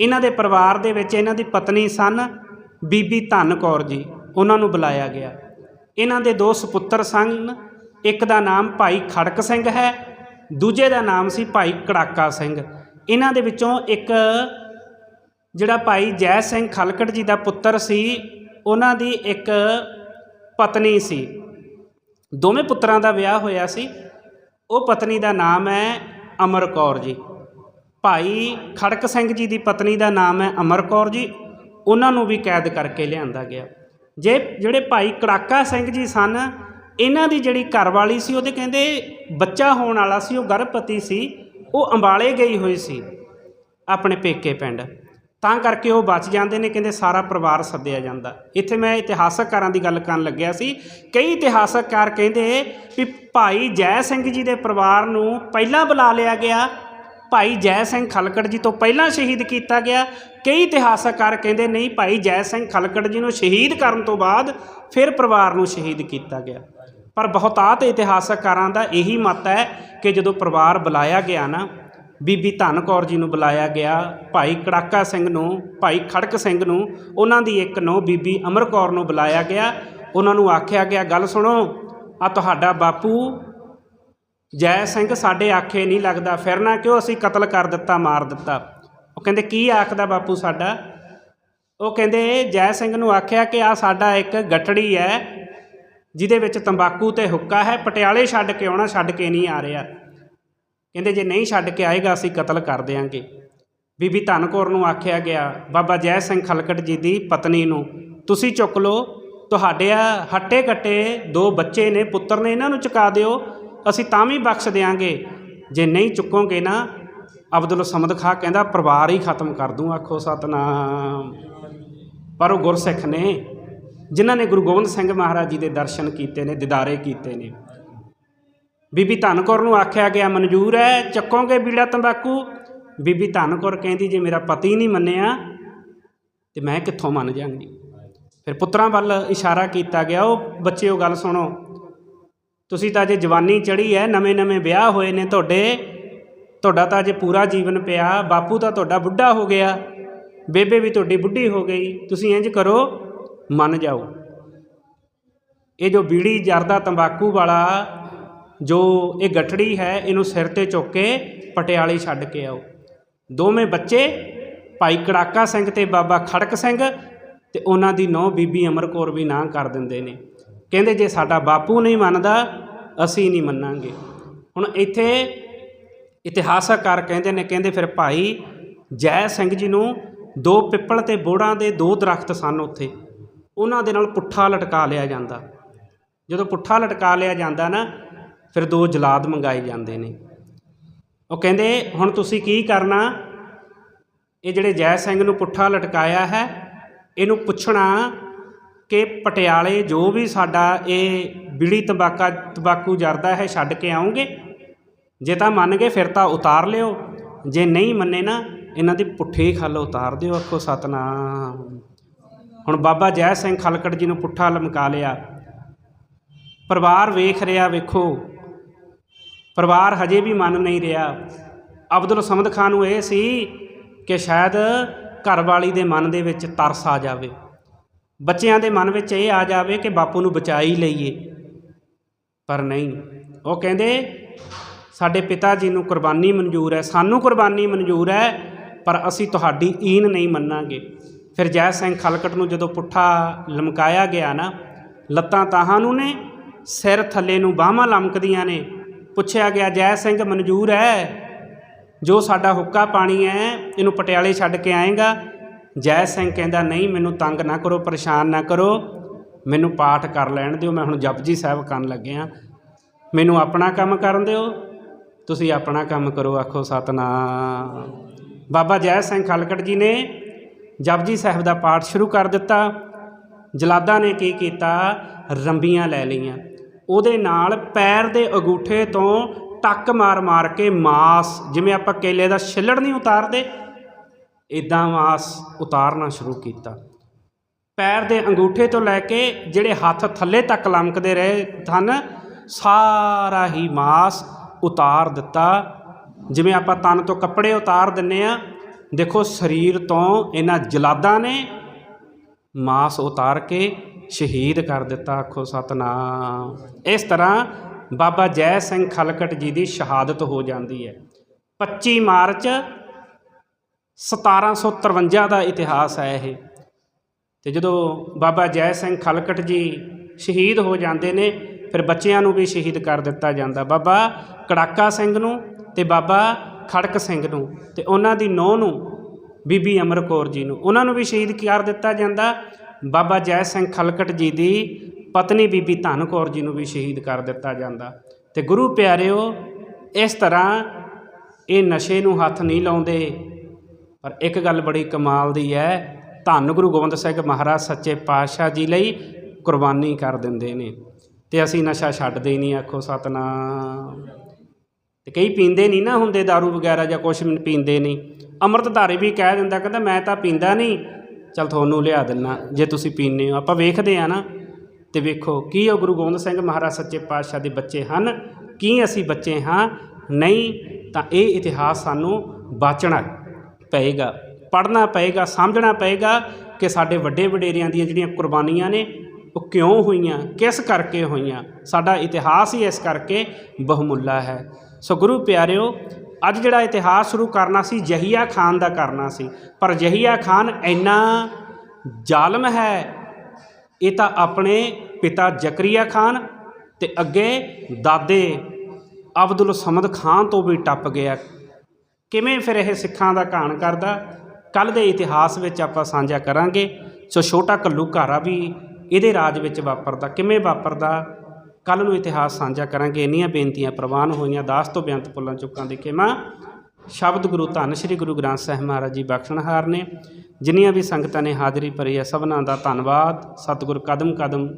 ਇਹਨਾਂ ਦੇ ਪਰਿਵਾਰ ਦੇ ਵਿੱਚ ਇਹਨਾਂ ਦੀ ਪਤਨੀ ਸਨ, ਬੀਬੀ ਧਨ ਕੌਰ ਜੀ, ਉਹਨਾਂ ਨੂੰ ਬੁਲਾਇਆ ਗਿਆ। ਇਹਨਾਂ ਦੇ ਦੋ ਸੁਪੁੱਤਰ ਸਨ, ਇੱਕ ਦਾ ਨਾਮ ਭਾਈ ਖੜਕ ਸਿੰਘ ਹੈ, ਦੂਜੇ ਦਾ ਨਾਮ ਸੀ ਭਾਈ ਕੜਾਕਾ ਸਿੰਘ। ਇਹਨਾਂ ਦੇ ਵਿੱਚੋਂ ਇੱਕ ਜਿਹੜਾ ਭਾਈ ਜੈ ਸਿੰਘ ਖਲਕਟ ਜੀ ਦਾ ਪੁੱਤਰ ਸੀ, ਉਹਨਾਂ ਦੀ ਇੱਕ ਪਤਨੀ ਸੀ। ਦੋਵੇਂ ਪੁੱਤਰਾਂ ਦਾ ਵਿਆਹ ਹੋਇਆ ਸੀ। ਉਹ ਪਤਨੀ ਦਾ ਨਾਮ ਹੈ ਅਮਰ ਕੌਰ ਜੀ। ਭਾਈ ਖੜਕ ਸਿੰਘ ਜੀ ਦੀ ਪਤਨੀ ਦਾ ਨਾਮ ਹੈ ਅਮਰ ਕੌਰ ਜੀ। ਉਹਨਾਂ ਨੂੰ ਵੀ ਕੈਦ ਕਰਕੇ ਲਿਆਂਦਾ ਗਿਆ। ਜੇ ਜਿਹੜੇ ਭਾਈ ਕੜਾਕਾ ਸਿੰਘ ਜੀ ਸਨ, ਇਹਨਾਂ ਦੀ ਜਿਹੜੀ ਘਰਵਾਲੀ ਸੀ, ਉਹਦੇ ਕਹਿੰਦੇ ਬੱਚਾ ਹੋਣ ਵਾਲਾ ਸੀ, ਉਹ ਗਰਭਵਤੀ ਸੀ। ਉਹ ਅੰਬਾਲੇ ਗਈ ਹੋਈ ਸੀ ਆਪਣੇ ਪੇਕੇ ਪਿੰਡ। ਤਾਂ ਕਰਕੇ ਉਹ ਬਚ ਜਾਂਦੇ ਨੇ, ਕਹਿੰਦੇ ਸਾਰਾ ਪਰਿਵਾਰ ਸੱਦਿਆ ਜਾਂਦਾ। ਇੱਥੇ ਮੈਂ ਇਤਿਹਾਸਕਾਰਾਂ ਦੀ ਗੱਲ ਕਰਨ ਲੱਗਿਆ ਸੀ। ਕਈ ਇਤਿਹਾਸਕਾਰ ਕਹਿੰਦੇ ਵੀ ਭਾਈ ਜੈ ਸਿੰਘ ਜੀ ਦੇ ਪਰਿਵਾਰ ਨੂੰ ਪਹਿਲਾਂ ਬੁਲਾ ਲਿਆ ਗਿਆ। ਭਾਈ ਜੈ ਸਿੰਘ ਖਲਕੜ ਜੀ ਤੋਂ ਪਹਿਲਾਂ ਸ਼ਹੀਦ ਕੀਤਾ ਗਿਆ। ਕਈ ਇਤਿਹਾਸਕਾਰ ਕਹਿੰਦੇ ਨਹੀਂ, ਭਾਈ ਜੈ ਸਿੰਘ ਖਲਕੜ ਜੀ ਨੂੰ ਸ਼ਹੀਦ ਕਰਨ ਤੋਂ ਬਾਅਦ ਫਿਰ ਪਰਿਵਾਰ ਨੂੰ ਸ਼ਹੀਦ ਕੀਤਾ ਗਿਆ। ਪਰ ਬਹੁਤਾਤ ਇਤਿਹਾਸਕਾਰਾਂ ਦਾ ਇਹੀ ਮਤ ਹੈ ਕਿ ਜਦੋਂ ਪਰਿਵਾਰ ਬੁਲਾਇਆ ਗਿਆ ਨਾ ਬੀਬੀ ਧਨ ਕੌਰ ਜੀ ਨੂੰ ਬੁਲਾਇਆ ਗਿਆ, ਭਾਈ ਕੜਾਕਾ ਸਿੰਘ ਨੂੰ, ਭਾਈ ਖੜਕ ਸਿੰਘ ਨੂੰ, ਉਹਨਾਂ ਦੀ ਇੱਕ ਨੂੰ ਬੀਬੀ ਅਮਰ ਕੌਰ ਨੂੰ ਬੁਲਾਇਆ ਗਿਆ। ਉਹਨਾਂ ਨੂੰ ਆਖਿਆ ਗਿਆ, ਗੱਲ ਸੁਣੋ ਆ ਤੁਹਾਡਾ ਬਾਪੂ ਜੈ ਸਿੰਘ ਸਾਡੇ ਆਖੇ ਨਹੀਂ ਲੱਗਦਾ ਫਿਰ ਨਾ ਕਿਉਂ? ਅਸੀਂ ਕਤਲ ਕਰ ਦਿੱਤਾ, ਮਾਰ ਦਿੱਤਾ। ਉਹ ਕਹਿੰਦੇ, ਕੀ ਆਖਦਾ ਬਾਪੂ ਸਾਡਾ? ਉਹ ਕਹਿੰਦੇ, ਜੈ ਸਿੰਘ ਨੂੰ ਆਖਿਆ ਕਿ ਆ ਸਾਡਾ ਇੱਕ ਗਟੜੀ ਹੈ, ਜਿਹਦੇ ਵਿੱਚ ਤੰਬਾਕੂ ਤੇ ਹੁੱਕਾ ਹੈ, ਪਟਿਆਲੇ ਛੱਡ ਕੇ ਆਉਣਾ, ਛੱਡ ਕੇ ਨਹੀਂ ਆ ਰਿਹਾ। ਕਹਿੰਦੇ ਜੇ ਨਹੀਂ ਛੱਡ ਕੇ ਆਏਗਾ, ਅਸੀਂ ਕਤਲ ਕਰ ਦੇਾਂਗੇ ਬੀਬੀ ਧੰਨ ਕੌਰ ਨੂੰ ਆਖਿਆ ਗਿਆ, ਬਾਬਾ ਜੈ ਸਿੰਘ ਖਲਕਟ ਜੀ ਦੀ ਪਤਨੀ ਨੂੰ, ਤੁਸੀਂ ਚੁੱਕ ਲਓ, ਤੁਹਾਡੇ ਆ ਹੱਟੇ ਕੱਟੇ ਦੋ ਬੱਚੇ ਨੇ, ਪੁੱਤਰ ਨੇ, ਇਹਨਾਂ ਨੂੰ ਚੁਕਾ ਦਿਓ, ਅਸੀਂ ਤਾਂ ਵੀ ਬਖਸ਼ ਦੇਾਂਗੇ ਜੇ ਨਹੀਂ ਚੁੱਕੋਗੇ ਨਾ, ਅਬਦੁਲ ਸਮਦ ਖਾਂ ਕਹਿੰਦਾ, ਪਰਿਵਾਰ ਹੀ ਖਤਮ ਕਰ ਦੂੰ, ਆਖੋ ਸਤਨਾਮ। ਪਰ ਉਹ ਗੁਰਸਿੱਖ ਨੇ, ਜਿਨ੍ਹਾਂ ਨੇ ਗੁਰੂ ਗੋਬਿੰਦ ਸਿੰਘ ਮਹਾਰਾਜ ਜੀ ਦੇ ਦਰਸ਼ਨ ਕੀਤੇ ਨੇ, ਦਿਦਾਰੇ ਕੀਤੇ ਨੇ ਬੀਬੀ ਧੰਨ ਕੌਰ ਨੂੰ ਆਖਿਆ ਗਿਆ, ਮਨਜ਼ੂਰ ਹੈ, ਚੱਕੋਗੇ ਬੀੜਾ ਤੰਬਾਕੂ? ਬੀਬੀ ਧੰਨ ਕੌਰ ਕਹਿੰਦੀ, ਜੇ ਮੇਰਾ ਪਤੀ ਨਹੀਂ ਮੰਨਿਆ, ਤੇ ਮੈਂ ਕਿੱਥੋਂ ਮੰਨ ਜਾਂਗੀ? ਫਿਰ ਪੁੱਤਰਾਂ ਵੱਲ ਇਸ਼ਾਰਾ ਕੀਤਾ ਗਿਆ, ਉਹ ਬੱਚਿਓ, ਗੱਲ ਸੁਣੋ। ਤੁਸੀਂ ਤਾਂ ਜੇ ਜਵਾਨੀ ਚੜੀ ਹੈ ਨਵੇਂ ਨਵੇਂ ਵਿਆਹ ਹੋਏ ਨੇ ਤੁਹਾਡੇ। ਤੁਹਾਡਾ ਤਾਂ ਅਜੇ ਪੂਰਾ ਜੀਵਨ ਪਿਆ, ਬਾਪੂ ਤਾਂ ਤੁਹਾਡਾ ਬੁੱਢਾ ਹੋ ਗਿਆ। ਬੇਬੇ ਵੀ ਤੁਹਾਡੀ ਬੁੱਢੀ ਹੋ ਗਈ। ਤੁਸੀਂ ਇੰਜ ਕਰੋ, ਮੰਨ ਜਾਓ। ਇਹ ਜੋ ਬੀੜੀ, ਜਰਦਾ ਤੰਬਾਕੂ ਵਾਲਾ ਜੋ ਇਹ ਗਠੜੀ ਹੈ, ਇਹਨੂੰ ਸਿਰ ਤੇ ਚੁੱਕ ਕੇ ਪਟਿਆਲੇ ਛੱਡ ਕੇ ਆਓ। ਦੋਵੇਂ ਬੱਚੇ ਭਾਈ ਕੜਾਕਾ ਸਿੰਘ ਤੇ ਬਾਬਾ ਖੜਕ ਸਿੰਘ ਤੇ ਉਹਨਾਂ ਦੀ ਨੌ ਬੀਬੀ ਅਮਰ ਕੌਰ ਵੀ ਨਾ ਕਰ ਦਿੰਦੇ ਨੇ। ਕਹਿੰਦੇ, ਜੇ ਸਾਡਾ ਬਾਪੂ ਨਹੀਂ ਮੰਨਦਾ, ਅਸੀਂ ਨਹੀਂ ਮੰਨਾਂਗੇ। ਹੁਣ ਇੱਥੇ ਇਤਿਹਾਸਕਾਰ ਕਹਿੰਦੇ ਨੇ, ਕਹਿੰਦੇ ਫਿਰ ਭਾਈ ਜੈ ਸਿੰਘ ਜੀ ਨੂੰ ਦੋ ਪਿੱਪਲ ਤੇ ਬੋੜਾਂ ਦੇ ਦੋ ਦਰਖਤ ਸਨ ਉੱਥੇ। ਉਹਨਾਂ ਦੇ ਨਾਲ ਪੁੱਠਾ ਲਟਕਾ ਲਿਆ ਜਾਂਦਾ। ਜਦੋਂ ਪੁੱਠਾ ਲਟਕਾ ਲਿਆ ਜਾਂਦਾ ਨਾ ਫਿਰ ਦੋ ਜਲਾਦ ਮੰਗਾਏ ਜਾਂਦੇ ਨੇ। ਉਹ ਕਹਿੰਦੇ, ਹੁਣ ਤੁਸੀਂ ਕੀ ਕਰਨਾ? ਇਹ ਜਿਹੜੇ ਜੈ ਸਿੰਘ ਨੂੰ ਪੁੱਠਾ ਲਟਕਾਇਆ ਹੈ, ਇਹਨੂੰ ਪੁੱਛਣਾ ਕਿ ਪਟਿਆਲੇ ਜੋ ਵੀ ਸਾਡਾ ਇਹ ਬਿੜੀ ਤੰਬਾਕਾ, ਤੰਬਾਕੂ ਜਰਦਾ ਹੈ, ਛੱਡ ਕੇ ਆਉਂਗੇ? ਜੇ ਤਾਂ ਮੰਨ ਗਏ, ਫਿਰ ਤਾਂ ਉਤਾਰ ਲਿਓ। ਜੇ ਨਹੀਂ ਮੰਨੇ ਨਾ, ਇਹਨਾਂ ਦੀ ਪੁੱਠੀ ਖੱਲ ਉਤਾਰ ਦਿਓ, ਆਖੋ ਸਤਨਾਮ। ਹੁਣ ਬਾਬਾ ਜੈ ਸਿੰਘ ਖਲਕੜ ਜੀ ਨੂੰ ਪੁੱਠਾ ਲਮਕਾ ਲਿਆ। ਪਰਿਵਾਰ ਵੇਖ ਰਿਹਾ, ਵੇਖੋ। ਪਰਿਵਾਰ ਹਜੇ ਵੀ ਮੰਨ ਨਹੀਂ ਰਿਹਾ। ਅਬਦੁਲ ਸਮਦ ਖਾਨ ਨੂੰ ਇਹ ਸੀ ਕਿ ਸ਼ਾਇਦ ਘਰਵਾਲੀ ਦੇ ਮਨ ਦੇ ਵਿੱਚ ਤਰਸ ਆ ਜਾਵੇ। ਬੱਚਿਆਂ ਦੇ ਮਨ ਵਿੱਚ ਇਹ ਆ ਜਾਵੇ ਕਿ ਬਾਪੂ ਨੂੰ ਬਚਾ ਹੀ ਲਈਏ। ਪਰ ਨਹੀਂ, ਉਹ ਕਹਿੰਦੇ, ਸਾਡੇ ਪਿਤਾ ਜੀ ਨੂੰ ਕੁਰਬਾਨੀ ਮਨਜ਼ੂਰ ਹੈ, ਸਾਨੂੰ ਕੁਰਬਾਨੀ ਮਨਜ਼ੂਰ ਹੈ, ਪਰ ਅਸੀਂ ਤੁਹਾਡੀ ਈਨ ਨਹੀਂ ਮੰਨਾਂਗੇ। ਫਿਰ ਜੈ ਸਿੰਘ ਖਲਕਟ ਨੂੰ ਜਦੋਂ ਪੁੱਠਾ ਲਮਕਾਇਆ ਗਿਆ ਨਾ, ਲੱਤਾਂ ਤਾਹਾਂ ਨੂੰ ਨੇ, ਸਿਰ ਥੱਲੇ ਨੂੰ ਬਾਹਾਂ ਲਮਕਦੀਆਂ ਨੇ ਪੁੱਛਿਆ ਗਿਆ, ਜੈ ਸਿੰਘ ਮਨਜ਼ੂਰ ਹੈ? ਜੋ ਸਾਡਾ ਹੁੱਕਾ ਪਾਣੀ ਹੈ, ਇਹਨੂੰ ਪਟਿਆਲੇ ਛੱਡ ਕੇ ਆਏਗਾ। ਜੈ ਸਿੰਘ ਕਹਿੰਦਾ, ਨਹੀਂ, ਮੈਨੂੰ ਤੰਗ ਨਾ ਕਰੋ, ਪਰੇਸ਼ਾਨ ਨਾ ਕਰੋ। ਮੈਨੂੰ ਪਾਠ ਕਰ ਲੈਣ ਦਿਓ, ਮੈਂ ਹੁਣ ਜਪਜੀ ਸਾਹਿਬ ਕਰਨ ਲੱਗਿਆ। ਮੈਨੂੰ ਆਪਣਾ ਕੰਮ ਕਰਨ ਦਿਓ। ਤੁਸੀਂ ਆਪਣਾ ਕੰਮ ਕਰੋ, ਆਖੋ ਸਤਨਾਮ। ਬਾਬਾ ਜੈ ਸਿੰਘ ਖਲਕੜ ਜੀ ਨੇ ਜਪਜੀ ਸਾਹਿਬ ਦਾ ਪਾਠ ਸ਼ੁਰੂ ਕਰ ਦਿੱਤਾ। ਜਲਾਦਾਂ ਨੇ ਕੀ ਕੀਤਾ? ਰੰਬੀਆਂ ਲੈ ਲਈਆਂ। ਉਹਦੇ ਨਾਲ ਪੈਰ ਦੇ ਅੰਗੂਠੇ ਤੋਂ ਟੱਕ ਮਾਰ ਮਾਰ ਕੇ ਮਾਸ, ਜਿਵੇਂ ਆਪਾਂ ਕੇਲੇ ਦਾ ਛਿੱਲੜ ਨਹੀਂ ਉਤਾਰਦੇ ਇਦਾਂ ਮਾਸ ਉਤਾਰਨਾ ਸ਼ੁਰੂ ਕੀਤਾ। ਪੈਰ ਦੇ ਅੰਗੂਠੇ ਤੋਂ ਲੈ ਕੇ ਜਿਹੜੇ ਹੱਥ ਥੱਲੇ ਤੱਕ ਲਮਕਦੇ ਰਹੇ ਹਨ ਸਾਰਾ ਹੀ ਮਾਸ ਉਤਾਰ ਦਿੱਤਾ। ਜਿਵੇਂ ਆਪਾਂ ਤਨ ਤੋਂ ਕੱਪੜੇ ਉਤਾਰ ਦਿੰਨੇ ਆ, ਦੇਖੋ ਸਰੀਰ ਤੋਂ ਇਹਨਾਂ ਜਲਾਦਾਂ ਨੇ ਮਾਸ ਉਤਾਰ ਕੇ ਸ਼ਹੀਦ ਕਰ ਦਿੱਤਾ, ਆਖੋ ਸਤਨਾਮ। ਇਸ ਤਰ੍ਹਾਂ ਬਾਬਾ ਜੈ ਸਿੰਘ ਖਲਕਟ ਜੀ ਦੀ ਸ਼ਹਾਦਤ ਹੋ ਜਾਂਦੀ ਹੈ। 25 ਮਾਰਚ 1753 ਦਾ ਇਤਿਹਾਸ ਹੈ ਇਹ। ਤੇ ਜਦੋਂ ਬਾਬਾ ਜੈ ਸਿੰਘ ਖਲਕਟ ਜੀ ਸ਼ਹੀਦ ਹੋ ਜਾਂਦੇ ਨੇ, ਫਿਰ ਬੱਚਿਆਂ ਨੂੰ ਵੀ ਸ਼ਹੀਦ ਕਰ ਦਿੱਤਾ ਜਾਂਦਾ। ਬਾਬਾ ਕੜਾਕਾ ਸਿੰਘ ਨੂੰ ਤੇ ਬਾਬਾ ਖੜਕ ਸਿੰਘ ਨੂੰ ਤੇ ਉਹਨਾਂ ਦੀ ਨੌਂ ਨੂੰ ਬੀਬੀ ਅਮਰ ਕੌਰ ਜੀ ਨੂੰ। ਉਹਨਾਂ ਨੂੰ ਵੀ ਸ਼ਹੀਦ ਕਰ ਦਿੱਤਾ ਜਾਂਦਾ। ਬਾਬਾ ਜੈ ਸਿੰਘ ਖਲਕਟ ਜੀ ਦੀ ਪਤਨੀ ਬੀਬੀ ਧਨ ਕੌਰ ਜੀ ਨੂੰ ਵੀ ਸ਼ਹੀਦ ਕਰ ਦਿੱਤਾ ਜਾਂਦਾ। ਤੇ ਗੁਰੂ ਪਿਆਰਿਓ, ਇਸ ਤਰ੍ਹਾਂ ਇਹ ਨਸ਼ੇ ਨੂੰ ਹੱਥ ਨਹੀਂ ਲਾਉਂਦੇ। ਪਰ ਇੱਕ ਗੱਲ ਬੜੀ ਕਮਾਲ ਦੀ ਹੈ, ਧੰਨ ਗੁਰੂ ਗੋਬਿੰਦ ਸਿੰਘ ਮਹਾਰਾਜ ਸੱਚੇ ਪਾਤਸ਼ਾਹ ਜੀ ਲਈ ਕੁਰਬਾਨੀ ਕਰ ਦਿੰਦੇ ਨੇ। ਤੇ ਅਸੀਂ ਨਸ਼ਾ ਛੱਡਦੇ ਨਹੀਂ, ਆਖੋ ਸਤਨਾਮ। ਤੇ ਕਈ ਪੀਂਦੇ ਨਹੀਂ ਨਾ ਹੁੰਦੇ दारू ਵਗੈਰਾ ਜਾਂ ਕੁਛ ਪੀਂਦੇ ਨਹੀਂ। ਅੰਮ੍ਰਿਤਧਾਰੀ ਵੀ ਕਹਿ ਦਿੰਦਾ, ਕਹਿੰਦਾ ਮੈਂ ਤਾਂ ਪੀਂਦਾ ਨਹੀਂ ਚਲ ਤੁਹਾਨੂੰ ਲਿਆ ਦਿੰਨਾ, ਜੇ ਤੁਸੀਂ ਪੀਂਦੇ ਹੋ। ਆਪਾਂ ਵੇਖਦੇ ਆ ਨਾ, ਤੇ ਵੇਖੋ, ਕੀ ਉਹ ਗੁਰੂ ਗੋਬਿੰਦ ਸਿੰਘ ਮਹਾਰਾਜ ਸੱਚੇ ਪਾਤਸ਼ਾਹ ਦੇ ਬੱਚੇ ਹਨ, ਕੀ ਅਸੀਂ ਬੱਚੇ ਹਾਂ? ਨਹੀਂ, ਤਾਂ ਇਹ ਇਤਿਹਾਸ ਸਾਨੂੰ ਬਾਚਣਾ ਪਏਗਾ, ਪੜ੍ਹਨਾ ਪਏਗਾ, ਸਮਝਣਾ ਪਏਗਾ ਕਿ ਸਾਡੇ ਵੱਡੇ ਵਡੇਰਿਆਂ ਦੀਆਂ ਜਿਹੜੀਆਂ ਕੁਰਬਾਨੀਆਂ ਨੇ, ਉਹ ਕਿਉਂ ਹੋਈਆਂ, ਕਿਸ ਕਰਕੇ ਹੋਈਆਂ? ਸਾਡਾ ਇਤਿਹਾਸ ਹੀ ਇਸ ਕਰਕੇ ਬਹੁਮੁੱਲਾ ਹੈ। ਸੋ ਗੁਰੂ ਪਿਆਰਿਓ ਅੱਜ ਜਿਹੜਾ ਇਤਿਹਾਸ ਸ਼ੁਰੂ ਕਰਨਾ ਸੀ, ਜਹੀਆ ਖਾਨ ਦਾ ਕਰਨਾ ਸੀ। ਪਰ ਜਹੀਆ ਖਾਨ ਇੰਨਾ ਜ਼ਾਲਮ ਹੈ, ਇਹ ਤਾਂ ਆਪਣੇ ਪਿਤਾ ਜ਼ਕਰੀਆ ਖਾਨ ਤੇ ਅੱਗੇ ਦਾਦੇ ਅਬਦੁਲ ਸਮਦ ਖਾਨ ਤੋਂ ਵੀ ਟੱਪ ਗਿਆ। ਕਿਵੇਂ ਫਿਰ ਇਹ ਸਿੱਖਾਂ ਦਾ ਘਾਣ ਕਰਦਾ? ਕੱਲ ਦੇ ਇਤਿਹਾਸ ਵਿੱਚ ਆਪਾਂ ਸਾਂਝਾ ਕਰਾਂਗੇ। ਸੋ ਛੋਟਾ ਕੱਲੂ ਘਾਰਾ ਵੀ ਇਹਦੇ ਰਾਜ ਵਿੱਚ ਵਾਪਰਦਾ। ਕਿਵੇਂ ਵਾਪਰਦਾ? ਕੱਲ ਨੂੰ ਇਤਿਹਾਸ ਸਾਂਝਾ ਕਰਾਂਗੇ। ਇੰਨੀਆਂ ਬੇਨਤੀਆਂ ਪ੍ਰਵਾਨ ਹੋਈਆਂ। ਦਾਸ ਤੋਂ ਬੇਅੰਤ ਪੁੱਲਾਂ ਚੁੱਕਾਂ ਦੇ ਖੇਮਾ। ਸ਼ਬਦ ਗੁਰੂ ਧੰਨ ਸ੍ਰੀ ਗੁਰੂ ਗ੍ਰੰਥ ਸਾਹਿਬ ਮਹਾਰਾਜ ਜੀ ਬਖਸ਼ਣਹਾਰ ਨੇ। ਜਿੰਨੀਆਂ ਵੀ ਸੰਗਤਾਂ ਨੇ ਹਾਜ਼ਰੀ ਭਰੀ ਹੈ ਸਭਨਾਂ ਦਾ ਧੰਨਵਾਦ। ਸਤਿਗੁਰ ਕਦਮ ਕਦਮ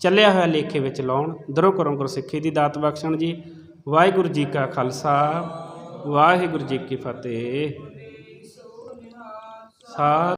ਚੱਲਿਆ ਹੋਇਆ ਲੇਖੇ ਵਿੱਚ ਲਾਉਣ। ਦਰੋ ਕਰੋ ਗੁਰਸਿੱਖੀ ਦੀ ਦਾਤ ਬਖਸ਼ਣ ਜੀ। ਵਾਹਿਗੁਰੂ ਜੀ ਕਾ ਖਾਲਸਾ। ਵਾਹਿਗੁਰੂ ਜੀ ਕੀ ਫਤਿਹ। ਸਾ